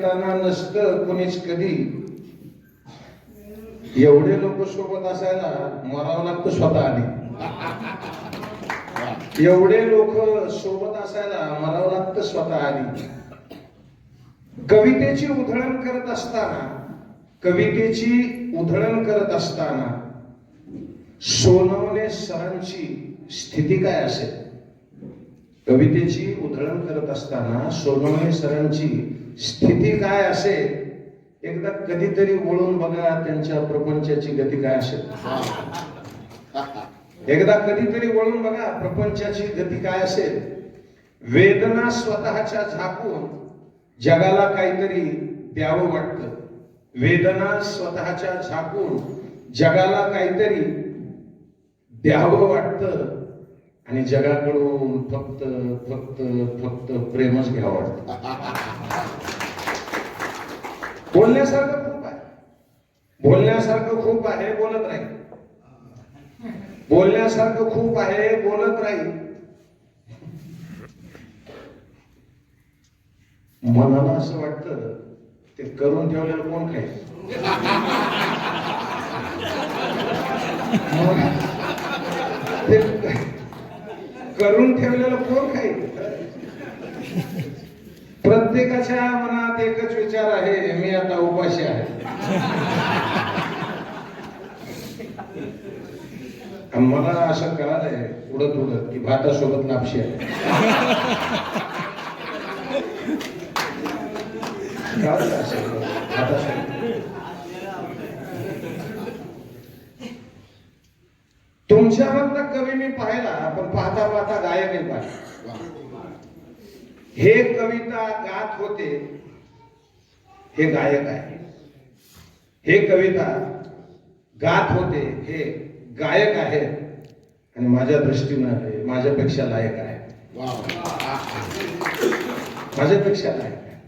नसतं कोणीच कधी. एवढे लोक सोबत असायला मरावं लागतं स्वतः आधी एवढे लोक सोबत असायला मरावं लागतं स्वतः आधी कवितेची उधळण करत असताना कवितेची उधळण करत असताना सोनवणे सरांची स्थिती काय असेल? कवितेची उधळण करत असताना सोनमय सरांची स्थिती काय असेल एकदा कधीतरी वळून बघा त्यांच्या प्रपंचाची गती काय असेल. एकदा कधीतरी वळून बघा प्रपंचाची गती काय असेल. वेदना स्वतःच्या झाकून जगाला काहीतरी द्यावं वाटतं. वेदना स्वतःच्या झाकून जगाला काहीतरी द्यावं वाटतं. आणि जगाकडून फक्त फक्त फक्त प्रेमच घ्यावं वाटतं. बोलण्यासारखं खूप आहे. बोलण्यासारखं खूप आहे बोलत राहील बोलण्यासारखं खूप आहे बोलत राहील मनाला असं वाटतं ते करून ठेवलेलं कोण काय ते करून ठेवलेलं कोण काही प्रत्येकाच्या मनात एकच विचार आहे मी आता उपाशी आहे. मला असं कळालंय उडत उडत की भातासोबत नापशी आहे. भातासोबत तुमच्यामधला कवी मी पाहिला पण पाहता पाहता गायकही पाहिला. हे कविता गात होते हे गायक आहे. हे कविता गात होते हे गायक आहेत आणि माझ्या दृष्टीनं माझ्यापेक्षा लायक आहे. माझ्यापेक्षा लायक आहे.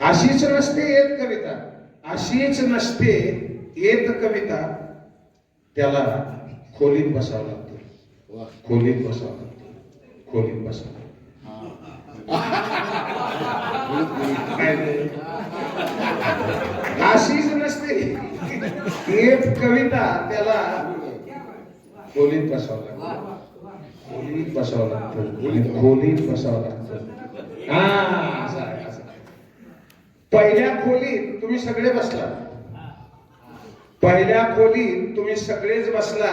अशीच नसते येत कविता. अशीच नसते येत कविता. त्याला खोलीत बसावं लागतं. खोलीत बसावं लागतं. खोलीत बसावं अशीच नसते. एक कविता त्याला खोलीत बसावं लागतं. खोलीत बसावं लागतं. खोलीत खोलीत बसावं लागतं. हा असं आहे. पहिल्या खोलीत तुम्ही सगळे बसला पहिल्या खोलीत तुम्ही सगळेच बसला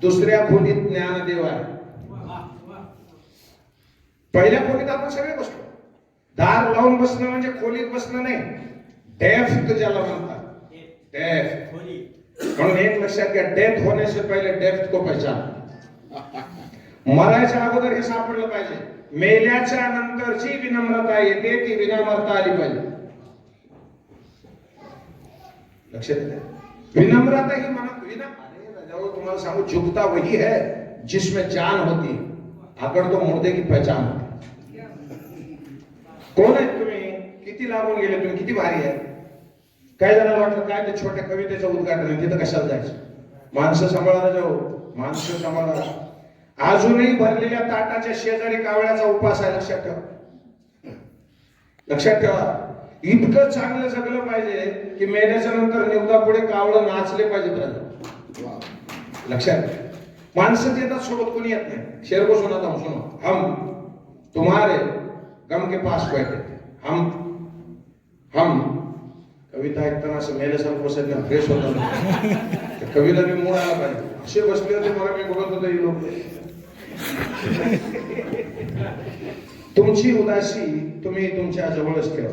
दुसऱ्या खोलीत ज्ञानदेव आहे. पहिल्या खोलीत आपण सगळे बसलो. दार लावून बसणं म्हणजे खोलीत बसणं नाही. डेफ ज्याला म्हणतात. डेफ म्हणून एक लक्षात घ्या डेथ होण्याचे पहिले डेफ्थ तो पहचान. मरायच्या अगोदर हे सापडलं पाहिजे. मेल्याच्या नंतरची विनम्रता येते ती विनम्रता आली पाहिजे. लक्षात येते विनम्रता ही मना विनम अरे राजाओ तुम्हाला सांगू झुकता वही है जिसमें जान होती है। आकड तो मुर्दे की पहचान होती कोण आहेत तुम्ही? किती लागून गेले तुम्ही किती भारी आहे काय जणांना वाटलं काय ते छोट्या कवितेचं उद्घाटन आहे तिथं कशाला जायचं माणसं सांभाळा जाऊ हो? माणसं सांभाळा अजूनही हो। भरलेल्या ताटाच्या शेजारी कावळ्याचा उपास आहे लक्षात ठेवा. लक्षात ठेवा. इतकं चांगलं जगलं पाहिजे की मेल्याच्या नंतर निवदा पुढे कावळं नाचले पाहिजे लक्षात. माणसं येतात सोबत कोणी येत नाही. शेर को सुनाता हूं सुनो हम. तुम्हारे गम के पास बैठे. हम. हम. कविता ऐकताना असं मेल्यासारखं बसायचं फ्रेश होत कवीला मी मूळ आला पाहिजे. असे बसले होते मला मी बघत होतो ही लोक. तुमची उदासी तुम्ही तुमच्या जवळच ठेवा.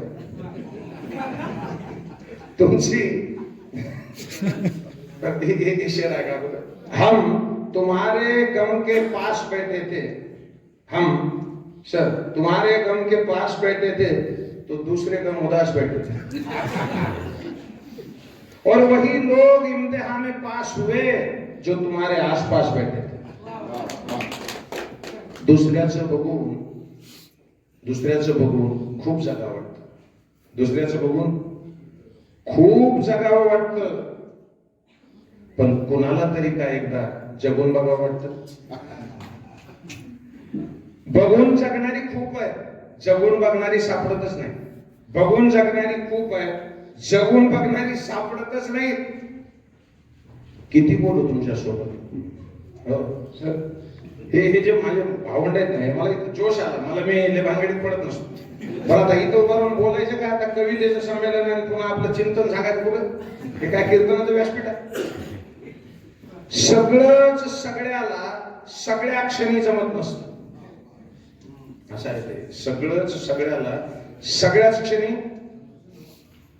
हे- हे शेर का हम तुम्हारे गम के पास बैठे थे। हम, सर, तुम्हारे गम के पास बैठे थे तो दूसरे गम उदास बैठे थे। और वही लोग इम्तिहान में पास हुए, जो तुम्हारे आसपास बैठे थे। दुसऱ्याचं बघून दुसऱ्याचं बघून खूप जगावं वाटतं दुसऱ्याचं बघून खूप जगावं वाटतं. पण कोणाला तरी काय एकदा जगून बघावं वाटत? बघून जगणारी खूप आहे. जगून बघणारी सापडतच नाही. बघून जगणारी खूप आहे. जगून बघणारी सापडतच नाही. किती बोलू तुमच्यासोबत हो सर. हे हे जे माझे भावंड आहेत ना मला इथं जोश आला. मला मी भांगडीत पडत नसतो. बरं आता इथं उभं राहून बोलायचं काय आता कवितेचं संमेलन आणि पुन्हा आपलं चिंतन सांगायचं कुठं हे काय कीर्तनाचं व्यासपीठ आहे? सगळंच सगळ्याला सगळ्या क्षणी जमत नसत. असं आहे ते. सगळंच सगळ्याला सगळ्याच क्षणी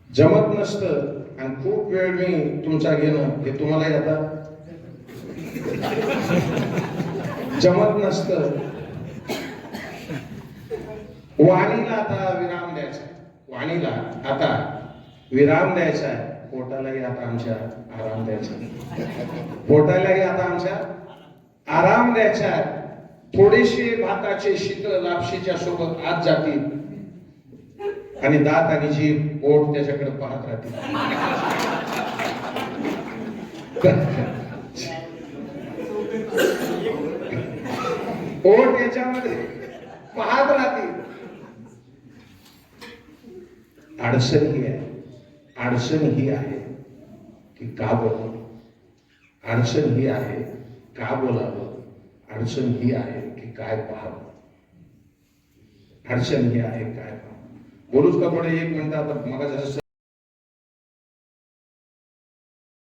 जमत नसतं आणि खूप वेळ मी तुमचा घेणं हे तुम्हालाही आता जमत नसतं. वाणीला आता विराम द्यायचा. वाणीला आता विराम द्यायचा आहे. पोटालाही आता आमच्या आराम द्यायचा पोटालाही आता आमच्या आराम द्यायचा आहे. थोडेसे भाताचे शीतळ लापशीच्या सोबत आत जातील. आणि दात आणि जीभ पोट त्याच्याकडे पाहत राहतील. पोट याच्यामध्ये पाहत राहतील. अडचण ही आहे. अडचण ही आहे की का बोलावं? अडचण ही आहे का बोलावं? अडचण ही आहे की काय पाहावं? अडचण ही आहे काय पाहावं? बोलूच का थोडे एक म्हणतात आता मग जसं